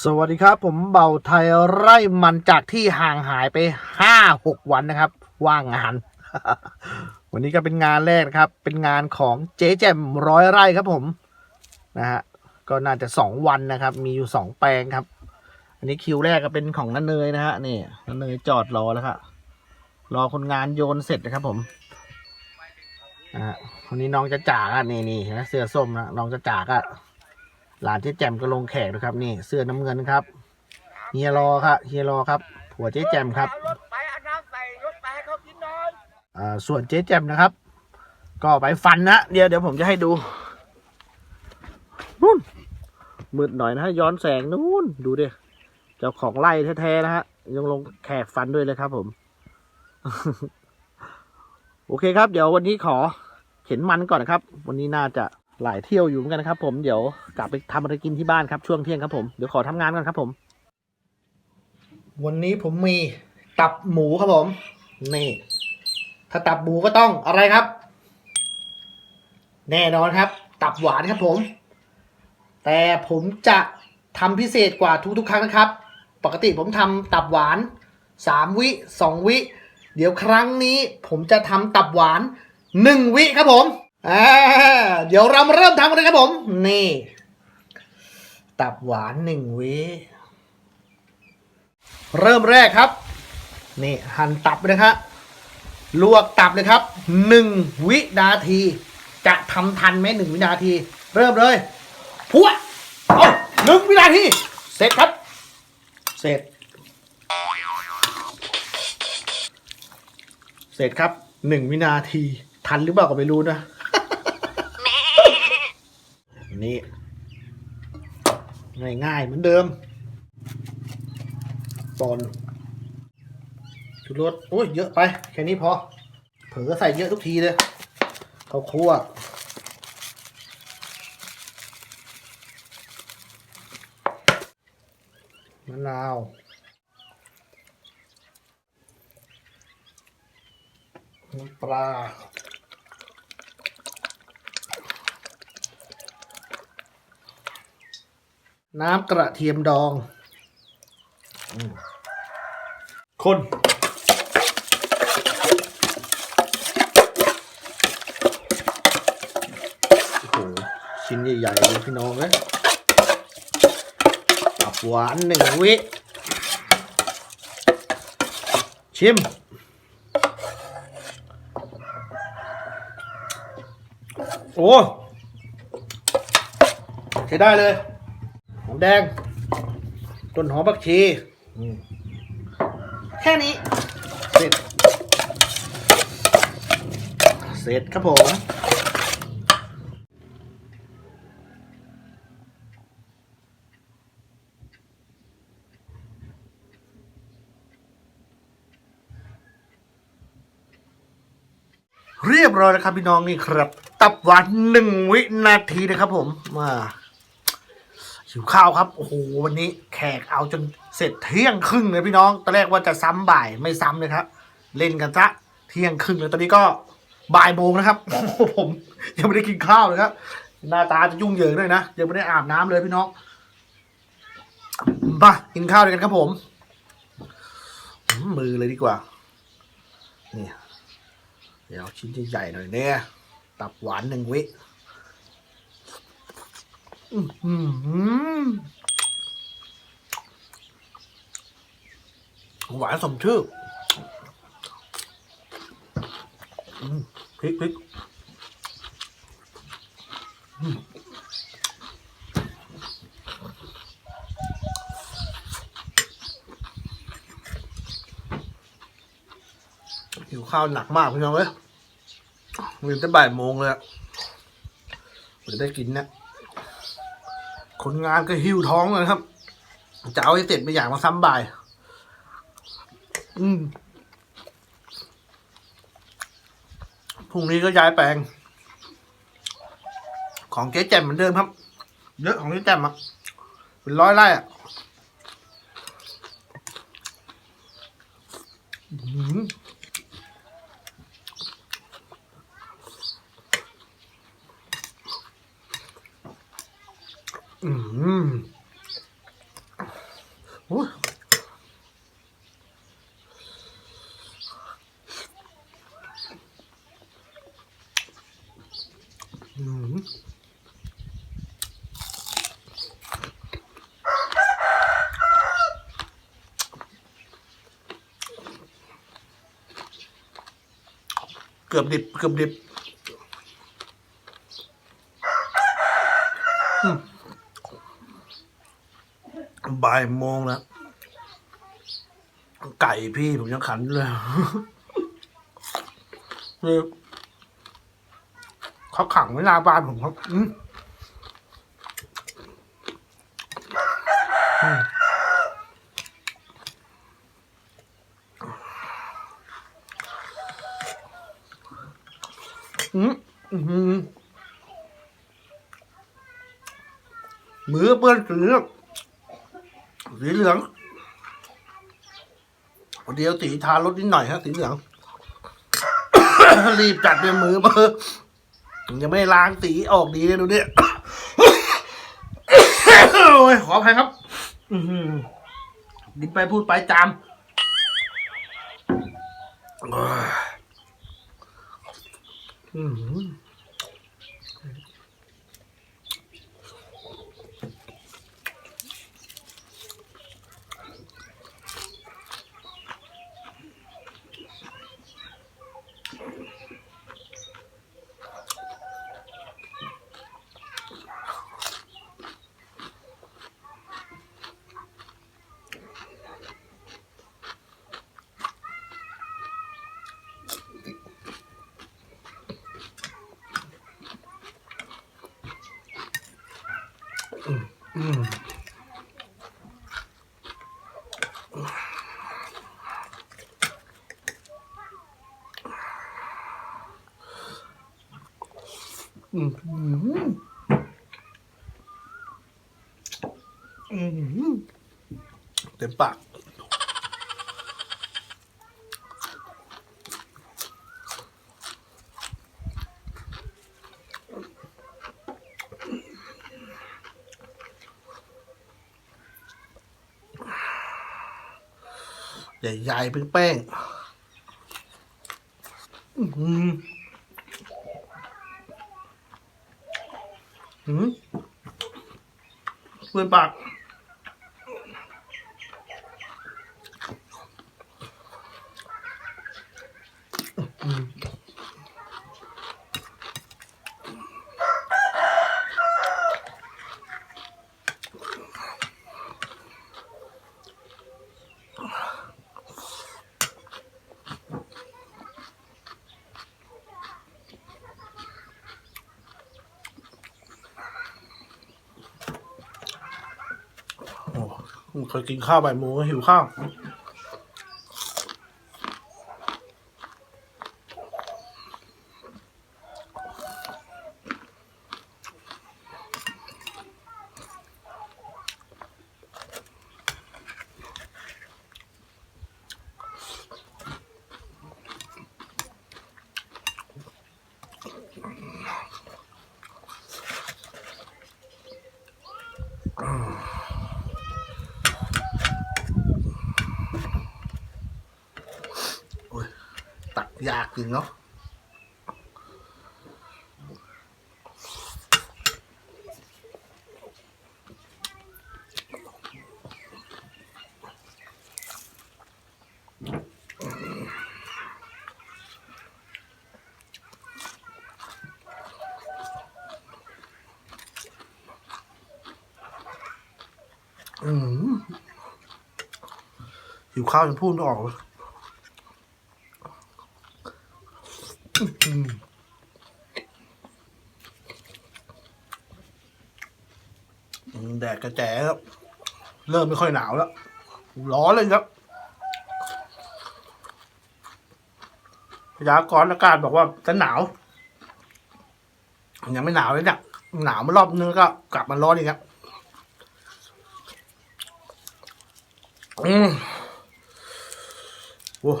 สวัสดีครับ ผมเบาไทยไร่มันจากที่ห่างหายไปห้าหกวันนะครับ ว่างงาน วันนี้ก็เป็นงานแรกนะครับ เป็นงานของเจ๊แจ่มร้อยไร่ครับผมนะฮะก็น่าจะสองวันนะครับ มีอยู่สองแปลงครับ อันนี้คิวแรกก็เป็นของนันเนยนะฮะนี่นันเนยจอดรอแล้วครับรอคนงานโยนเสร็จนะครับผมนะฮะวันนี้น้องจะจากอะนี่นี่เห็นไหมเสื้อส้มนะน้องจะจากอะ หลานเจ๊แจมก็ลงแขกนะครับนี่เสื้อน้ำเงินครับเฮียรอครับเฮียรอครับผัวเจ๊แจมครับเอารถไปเอาน้ำใส่รถไปให้เขากินหน่อยอ่าส่วนเจ๊แจมนะครับ ก็ไปฟันนะเดี๋ยวเดี๋ยวผมจะให้ดูนู่นมืดหน่อยนะฮะย้อนแสงนู่นดูดิเจ้าของไร่แท้ๆนะฮะยังลงแขกฟันด้วยเลยครับผม โอเคครับ เดี๋ยววันนี้ขอเข็นมันก่อนนะครับ วันนี้น่าจะ หลายเที่ยวอยู่เหมือนกันนะครับ ผมเดี๋ยวกลับไปทำอะไรกินที่บ้านครับช่วงเที่ยงครับผมเดี๋ยวขอทำงานก่อนครับผม วันนี้ผมมีตับหมูครับผม นี่ ถ้าตับหมูก็ต้องอะไรครับ แน่นอนครับ ตับหวานครับผม แต่ผมจะทำพิเศษกว่าทุกๆ ครั้งนะครับ ปกติผมทำตับหวานสามวิสองวิ เดี๋ยวครั้งนี้ผมจะทำตับหวานหนึ่งวิครับผม อ่าเดี๋ยวเรามาเริ่มทำกันเลยครับผม นี่ ตับหวานหนึ่งวิเริ่มแรกครับ นี่หั่นตับเลยครับลวกตับเลยครับหนึ่งวินาที จะทำทันไหมหนึ่งวินาที เริ่มเลยพัวเอาหนึ่งวินาที เสร็จครับ เสร็จ เสร็จครับหนึ่งวินาที ทันหรือเปล่าก็ไม่รู้นะ นี่ง่ายๆเหมือนเดิมปอนชูรสโอ้ยเยอะไป แค่นี้พอ เผลอใส่เยอะทุกทีเลยข้าวคั่วมะนาวน้ำปลา น้ำกระเทียมดองอมคนโอ้โหชิ้นใหญ่ๆเลยพี่น้องเลยตับหวานหนึ่งวิ ชิม โอ้ ใช้ได้เลยหอม แดง ต้นหอมผักชีอืมแค่นี้เสร็จเสร็จครับผมเรียบร้อยแล้วครับพี่น้องนี่ครับ ตับหวานหนึ่งวินาทีนะครับผมมา หิวข้าวครับ โอ้โห วันนี้แขกเอาจนเสร็จเที่ยงครึ่งเลยพี่น้อง ตอนแรกว่าจะซ้ำบ่ายไม่ซ้ำเลยครับ เล่นกันซะเที่ยงครึ่งเลยตอนนี้ก็บ่ายโมงนะครับ โอ้โหผม ยังไม่ได้กินข้าวเลยครับ หน้าตาจะยุ่งเหยิงด้วยนะ ยังไม่ได้อาบน้ำเลยพี่น้องมากินข้าวด้วยกันครับผม มือเลยดีกว่า นี่ เดี๋ยวชิ้นใหญ่ๆหน่อยเนี่ย ตับหวานหนึ่งวิ หวานสมชื่อพริกพริกอืมหิวข้าวหนักมากพี่น้องเอ้ยมีตั้งบ่ายโมงเลยอะจะได้กินเนี่ย คนงานก็หิวท้องเลยครับจะเอาให้เสร็จไปอย่างมาซ้ำบ่าย อืมพรุ่งนี้ก็ย้ายแปลง ของเจ๊แจ่มเหมือนเดิมครับ เยอะของเจ๊แจ่มอะเป็นร้อยไร่อะอืม เกือบดิบ เกือบดิบบ่ายโมงแล้ว ไก่พี่ผมยังขันเลย เขาขังไว้หน้าบ้านผมครับอืมอืมอืมอืมมือเปื้อนสีเหลืองสีเหลืองเดี๋ยวตีทารถนิดหน่อยฮะสีเหลือง รีบจัดเป็นมือมา ยังไม่ล้างสีออกดีเลยดูเนี่ยโอ้ยขออภัยครับดินไปพูดไปจามอืม อืมอืมอืมเต็มปากใหญ่ๆเป็นแป้ง อืม เปื่อนปาก เคยกินข้าวบ่ายโมงหิวข้าว ยากจริงเนาะอืมหิวข้าวจนพูดไม่ออกเลย อืม แดดกระแจครับเริ่มไม่ค่อยหนาวแล้ว ร้อนเลยครับพยากรณ์อากาศบอกว่าจะหนาว ยังไม่หนาวเลยเนี่ยหนาวมารอบนึงก็กลับมาร้อนอีกครับอืมโอ้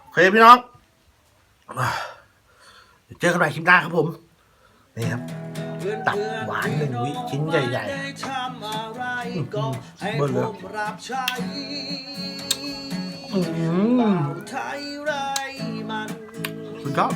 โอเคพี่น้อง เจอกันใหม่คลิปหน้าครับผม นี่ครับ ตับหวานหนึ่งวิชิ้นใหญ่ๆเบิ้ลเลยอืมสุดยอด